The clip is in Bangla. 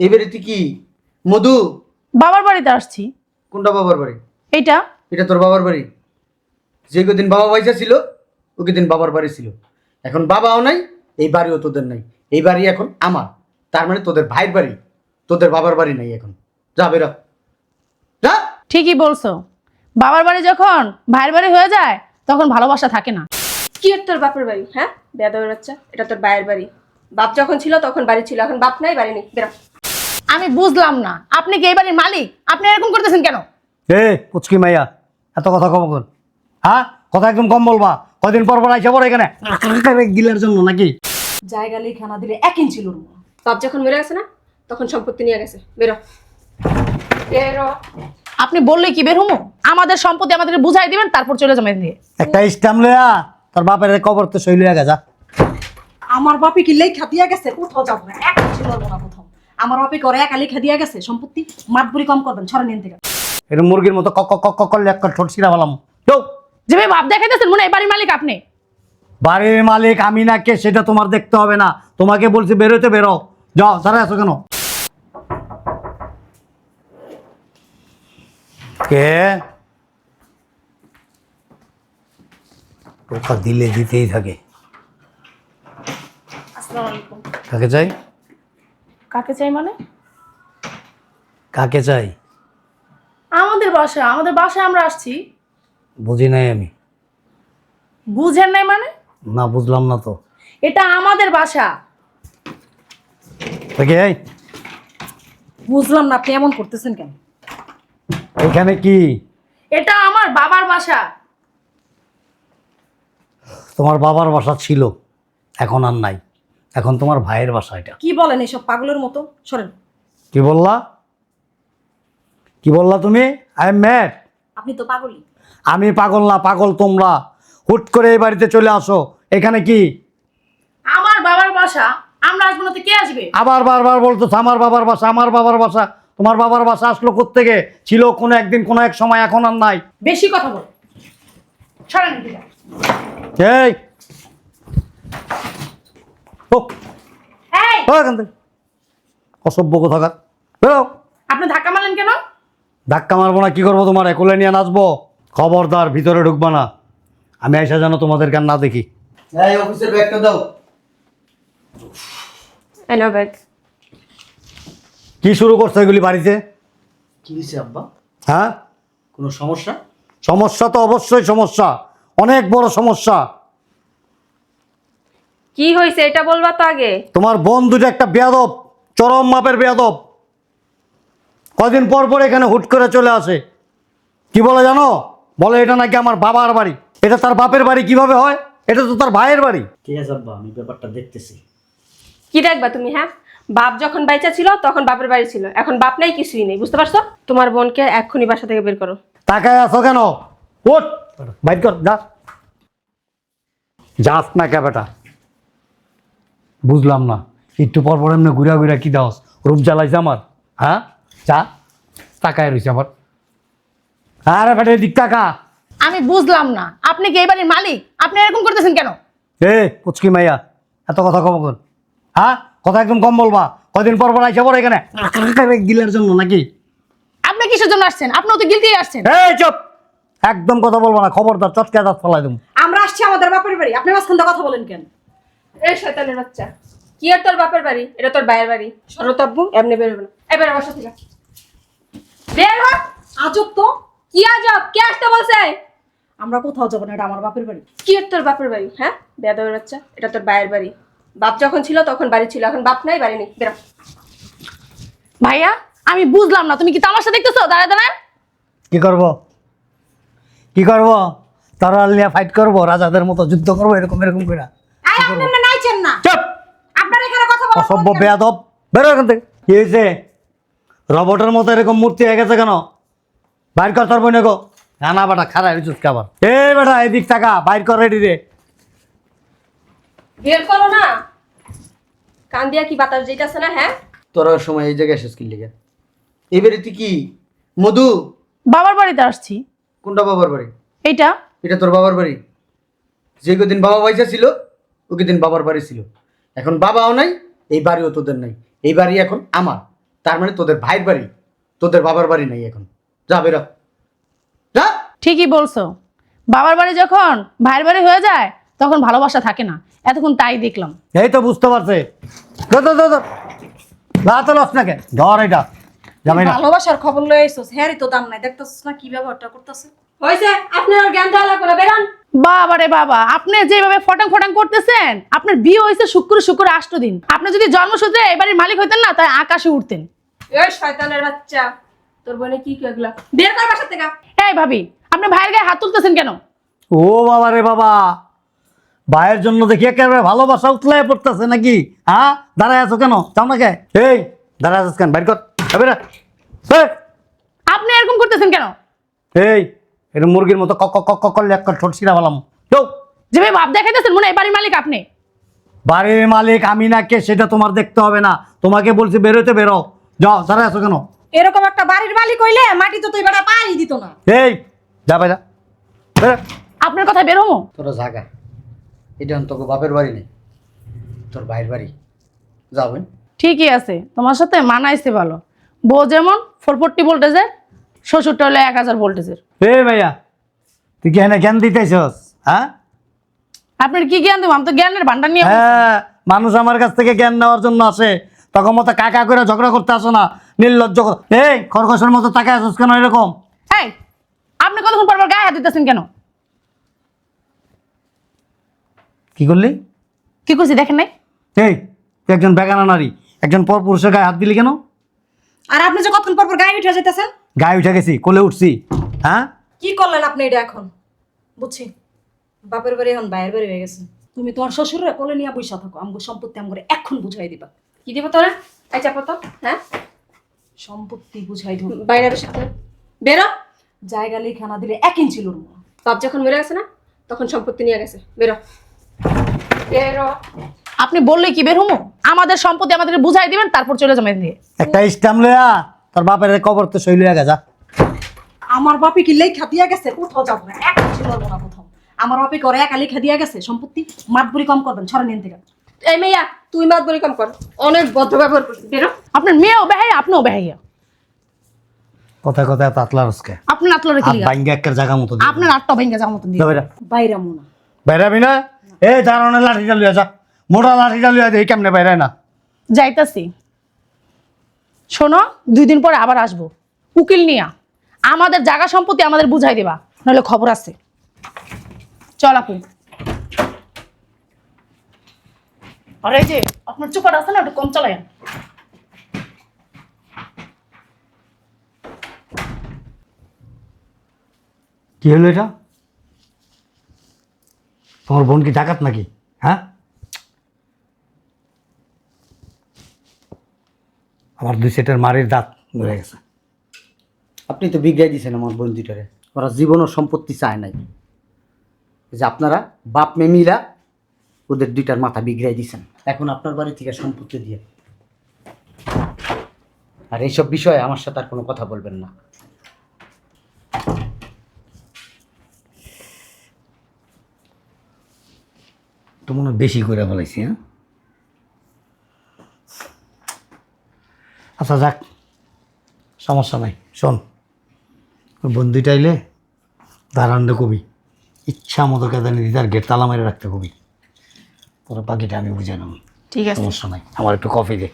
এবারে তুই কি? মধু? বাবার বাড়িতে আসছি। কোনটা বাবার বাড়ি? এইটা। এটা তোর বাবার বাড়ি? যে কদিন বাবা পয়সা ছিল ও দিন বাবার বাড়ি ছিল। এখন বাবাও নাই এই বাড়িও তোদের নাই। এই বাড়ি এখন আমার। তার মানে তোদের ভাইয়ের বাড়ি। তোদের বাবার বাড়ি নাই এখন। যা বেরো যা! ঠিকই বলছো। বাবার বাড়ি যখন ভাইয়ের বাড়ি হয়ে যায় তখন ভালোবাসা থাকে না। কি এর তোর বাপের বাড়ি হ্যাঁ? বেয়াদবের বাচ্চা এটা তোর বায়ের বাড়ি। বাপ যখন ছিল তখন বাড়ি ছিল এখন বাপ নাই বাড়ি নেই। বেরো আমি বুঝলাম না। আপনি কি এই বাড়ির মালিক? আপনি এরকম করতেছেন কেন? এ পুচকি মাইয়া এত কথা কম কর। হ্যাঁ কথা একদম কম বলবা। কদিন পর পর আইসা পড়ো এখানে। গিলার জন্য নাকি? জায়গা লিখা না দিলে এক ইঞ্চি লড়বো। বাপ যখন মরে গেছে না তখন সম্পত্তি নিয়ে গেছে। বেরো। বেরো। আপনি বললে কি বের হমো আমাদের সম্পত্তি আমাদেরকে বুঝাই দিবেন তারপর চলে যাবেন দিয়ে একটা স্টাম লয়া তোর বাপের কবর তো সই লইয়া গেছা। আমার বাপে কি লেখা দিয়া গেছে? কোথাও যাব না। এক ইঞ্চি লড়বো না কোথাও। আমার বাপে করে একা লেখা দিয়া গেছে সম্পত্তি মাতবুরি কম করবেন ছড়া নিন থেকে। এটা মুরগির মতো কক কক কক করলে একটা ঠোঁট ছিঁড়া ফেলাম। কেউ যেভাবে ভাব দেখাইতেছেন মনে হয় এই বাড়ির মালিক আপনি? বাড়ির মালিক আমি না কে সেটা তোমার দেখতে হবে না। তোমাকে বলছি বেরোতে বেরো। যাও তারা আছো কেন? কে? টোকা দিলে দিতেই থাকে। কাকে চাই? কাকে চাই মানে? কাকে চাই? আমাদের বাসা আমাদের বাসায় আমরা আসছি। বুঝি নাই আমি। বুঝেন নাই মানে? না বুঝলাম না তো। এটা আমাদের বাসা। কাকে এই। বুঝলাম না আপনি এমন করতেছেন কেন? এখানে কি? এটা আমার বাবার বাসা। তোমার বাবার বাসা ছিল এখন আর নাই। এখন তোমার ভাইয়ের বাসা এটা। কি বলেন এইসব পাগলের মতো? সরেন। কি বললা? কি বললা তুমি? আই এম ম্যাড আপনি তো পাগলই। আমি পাগল না পাগল তোমরা। হুট করে এই বাড়িতে চলে আসো। এখানে কি? আমার বাবার বাসা আমরা আসব না তো কে আসবে? আবার বারবার বলতো আমার বাবার বাসা আমার বাবার বাসা। তোমার বাবার বাসা আসলো থেকে ছিল কোনো একদিন কোনো এক সময় এখন আর নাই। বেশি কথা বল। সরেন। এই! ও, এই। ও এখান থেকে। অসভ্য কোথাকার। বেরো। আপনি ধাক্কা মারলেন কেন? ধাক্কা মারবো না কি করব তোমার? কোলে নিয়ে নাচবো। খবরদার ভিতরে ঢুকবা না। আমি এসে যেন তোমাদের গান না দেখি। এই অফিসের ব্যাগটা দাও। এনো ব্যাগ। কি শুরু করছ এগুলি বাড়িতে? কি হয়েছে আব্বা? হ্যাঁ? কোনো সমস্যা? সমস্যা তো অবশ্যই সমস্যা। অনেক বড় সমস্যা। কি হয়েছে এটা বলবা তো আগে? তোমার বোন দুটো একটা বেয়াদব চরম মাপের বেয়াদব। কদিন পর পর এখানে হুট করে চলে আসে। কি বলে জানো? বলে এটা নাকি আমার বাবার বাড়ি। এটা তার বাপের বাড়ি কীভাবে হয়? এটা তো তার ভাইয়ের বাড়ি। ঠিক আছে আব্বা আমি ব্যাপারটা দেখতেছি। কি দেখবা তুমি হ্যাঁ? বাপ যখন বাইচা ছিল তখন বাপের বাড়ি ছিল। এখন বাপ নাই কিছুই নেই বুঝতে পারছ? তোমার বোনকে এক্ষুনি বাসা থেকে বের করো। তাকায় আছো কেন? ওট বাইর কর যা। যাস না কে বেটা। বুঝলাম না। একটু পর পর এমনি ঘুরা ঘুরা কি দাওস? রূপ জ্বালাইছে আমার। হ্যাঁ? যা তাকায় রয়েছে আমার। আরে বেটা এদিক তাকা। আমি বুঝলাম না। আপনি কি এই বাড়ির মালিক? আপনি এরকম করতেছেন কেন? এ পুচকি মাইয়া এত কথা কম কর হ্যাঁ? কথা একদম কম বলবা। কদিন পর পর আইসা পড়ো এখানে। গিলার জন্য নাকি? আপনি কিসের জন্য আসছেন? আপনিও তো গিলতেই আসছেন। এই চুপ! একদম কথা বলব না। খবরদার চটকে দাঁত ফেলাই দেবো। আমরা আসছি আমাদের বাপের বাড়ি। আপনি মাঝখান কথা বলেন কেন? এই শয়তানের বাচ্চা। কি আর তোর বাপের বাড়ি? এটা তোর বাড়ি। সরতাব্বু এমনি বের হবে না। এবারে বাসা থেকে বের হ। আজব তো। কি আজব? কে আসতে বলছে? আমরা কোথাও যাব না এটা আমার বাপের বাড়ি। কি আর তোর বাপের বাড়ি? হ্যাঁ? বেয়াদবের বাচ্চা। এটা তোর ভাইয়ের বাড়ি। বাপ যখন ছিল তখন বাড়ি ছিল। এখন বাপ নাই বাড়ি নেই। বেরো ভাইয়া আমি বুঝলাম না। তুমি কি তামাশা দেখতেছো? দাঁড়ায় দাঁড়ায় কি করব? কি করব? তারা নিয়ে ফাইট করব রাজাদের মতো যুদ্ধ করব এরকম এরকম করে। এই না। চুপ। আপনার এখানে কথা বলা অসভ্য বেয়াদব। বেরো এখান থেকে। কি হয়েছে রবটের মতো এরকম মূর্তি হয়ে গেছে কেন? বাইর কর তোর বইনে গো না বেটা খারাপ হয়েছিস খাবার এ বেটা এদিক টাকা বাইর কর রেডি রে। বের করো না। কান দিয়া কি বাতাস যেতেছে না হ্যাঁ? তোরা ওই সময় এই জায়গায় এসেছিস কি লিগে এবারে তুই কি? মধু? বাবার বাড়িতে আসছি। কোনটা বাবার বাড়ি? এইটা। এটা তোর বাবার বাড়ি? যে কদিন বাবা পয়সা ছিল ও দিন বাবার বাড়ি ছিল। এখন বাবাও নাই এই বাড়িও তোদের নাই। এই বাড়ি এখন আমার। তার মানে তোদের ভাইয়ের বাড়ি তোদের বাবার বাড়ি নাই এখন। যা বেরো যা! ঠিকই বলছো। বাবার বাড়ি যখন ভাইয়ের বাড়ি হয়ে যায় তখন ভালোবাসা থাকে না। এতক্ষণ তাই দেখলাম। এই তো বুঝতে পারছে। ধর, ধর, ধর, ধর। লাগাতে লস নাকি ধর এটা। জামাই না। ভালোবাসার খবর লয়ে আইছস হ্যাঁ তো দাম নাই। দেখতেছস না কি ব্যবহারটা করতেছে? হয়েছে আপনার আর জ্ঞান দেওয়া লাগবে না। বেরান। বাবা রে বাবা আপনি যেভাবে ফটাং ফটাং করতেছেন আপনার বিয়ে হয়েছে শুক্র শুক্র আষ্ট দিন। আপনি যদি জন্মসূত্রে এবারের মালিক হইতেন না তাই আকাশে উঠতেন এই শয়তানের বাচ্চা তোর বোনে কি কেগলা বের কর বাসা থেকে। এই ভাবি আপনি ভাইয়ের গায়ে হাত তুলতেছেন কেন? ও বাবা রে বাবা ভাইয়ের জন্য দেখি একেবারে ভালোবাসা উতলায় পড়তেছে নাকি? হ্যাঁ? দাঁড়ায় আছো কেন? চাও না কে? এই দাঁড়ায় আছিস কেন? বাইর কর। আপনি এরকম করতেছেন কেন? এই এটা মুরগির মতো কক কক কক করলে একটা ঠোঁট ছিঁড়া বলাম কেউ যেভাবে ভাব দেখাইতেছেন মনে হয় এবারের মালিক আপনি। বাড়ির মালিক আমি না কে সেটা তোমার দেখতে হবে না। তোমাকে বলছি বেরোতে বেরো। যাও সারা আছো কেন? এরকম একটা বাড়ির মালিক হইলে মাটি তো তুই বেটা পাই দিত না। এই যা ভাই যা। বেরো। আপনার কথা বের হমো তোরা জাগা। এটা তোকে বাপের বাড়ি নেই তোর ভাইয়ের বাড়ি। যাবেন ঠিকই আছে তোমার সাথে মানাইছে ভালো। বউ যেমন ফোর ফোরটি ভোল্টেজের শ্বশুরটা হলো এক হাজার ভোল্টেজের। এই ভাইয়া তুই কি এনে জ্ঞান দিতেছস? হ্যাঁ? আপনার কি জ্ঞান দেবো? আমি তো জ্ঞানের ভান্ডার নিয়ে হ্যাঁ মানুষ আমার কাছ থেকে জ্ঞান নেওয়ার জন্য আসে। তখন মতো কাকা করে ঝগড়া করতে আসো না নির্লজ্জ এই খরগোশের মতো তাকায় আসিস কেন এরকম? এই আপনি কতক্ষণ পর পর গায়ে হাত দিতেছেন কেন? কি করলি? কি করছি দেখেন নাই? এই তুই একজন বেগানা নারী একজন পর পুরুষের গায়ে হাত দিলি কেন? আর আপনি যে কতক্ষণ পর পর গায়ে উঠে যেতেছেন গায়ে উঠে গেছি কোলে উঠছি। হ্যাঁ? কি করলেন আপনি এটা এখন? বুঝছি। বাপের বাড়ি এখন বাইরের বাড়ি হয়ে গেছে। তুমি তোমার শ্বশুরের কোলে নিয়ে বসে থাকো আমগো সম্পত্তি আমগরে এখন বুঝাই দিবা। কি দিব তোরা? এই চাপো তো হ্যাঁ? সম্পত্তি বুঝাই দিব। বাইরে বসে থাক। বেরো। জায়গা লেখা না দিলে এক ইঞ্চি লড়বো। বাপ যখন মরে গেছে না তখন সম্পত্তি নিয়ে গেছে। বেরো। বেরো। আপনি বললে কি বের হমো আমাদের সম্পত্তি আমাদেরকে বুঝাই দিবেন তারপর চলে যাবেন একটা স্টাম লয়া। তোর বাপের কবর তো শৈল হয়ে গেছা। আমার বাপি কি লেখা দিয়া গেছে? কোথাও যাব না। এক ইঞ্চি লড়বো না কোথাও। আমার বাপি করে একা লেখা দিয়া গেছে? সম্পত্তি? মাতবুরি কম করবেন ছড়া নিন থেকে। এই মেয়া তুই মাত বলি কম কর। অনেক বদ্ধ ব্যবহার করছিস। বেরো। আপনার মেয়েও বেহাই আপনিও বেহাইয়া কথা কথা তাতলা রসকে। আপনার আতলো রেখে আর বাইঙ্গা একটা জায়গা মতো আপনার আটটা ভেঙে যাওয়ার মতন দিয়ে। যা বেটা বাইরা মোনা বেড়াবি না? এই দাঁড়ানোর লাঠিটা লইয়া যা। মোটা লাঠিটা লইয়া দেখি কেমনে বেড়ায় না? যাইতাছি। শোনো দুই দিন পরে আবার আসব। উকিল নিয়া। আমাদের জায়গা সম্পত্তি আমাদের বুঝাই দিবা নাহলে খবর আছে। চল আপু। আরে এই যে আপনার চুপার আছে না একটু কম চালায় কি হলো এটা? তোমার বোন কি ডাকাত নাকি? হ্যাঁ? আমার দুই সেটের মারির দাঁত ঘুরে গেছে। আপনি তো বিগড়াই দিয়েছেন আমার বোন দুইটারে ওরা জীবন ও সম্পত্তি চায় নাই। যে আপনারা বাপ মেমিরা ওদের দুইটার মাথা বিগড়াই দিয়েছেন এখন আপনার বাড়ি থেকে সম্পত্তি দিয়ে। আর এইসব বিষয়ে আমার সাথে আর কোনো কথা বলবেন না। তো মনে বেশি করে ফেলাইছি হ্যাঁ? আচ্ছা যাক। সমস্যা নাই শোন। ওই বন্ধুটা আইলে দাঁড়ান্ডে কবি। ইচ্ছা মতো কেদানি দিতে আর গেট তালা মেরে রাখতে কবি। তোর বাকিটা আমি বুঝে নেব। ঠিক আছে। সমস্যা নাই। আমার একটু কফি দে।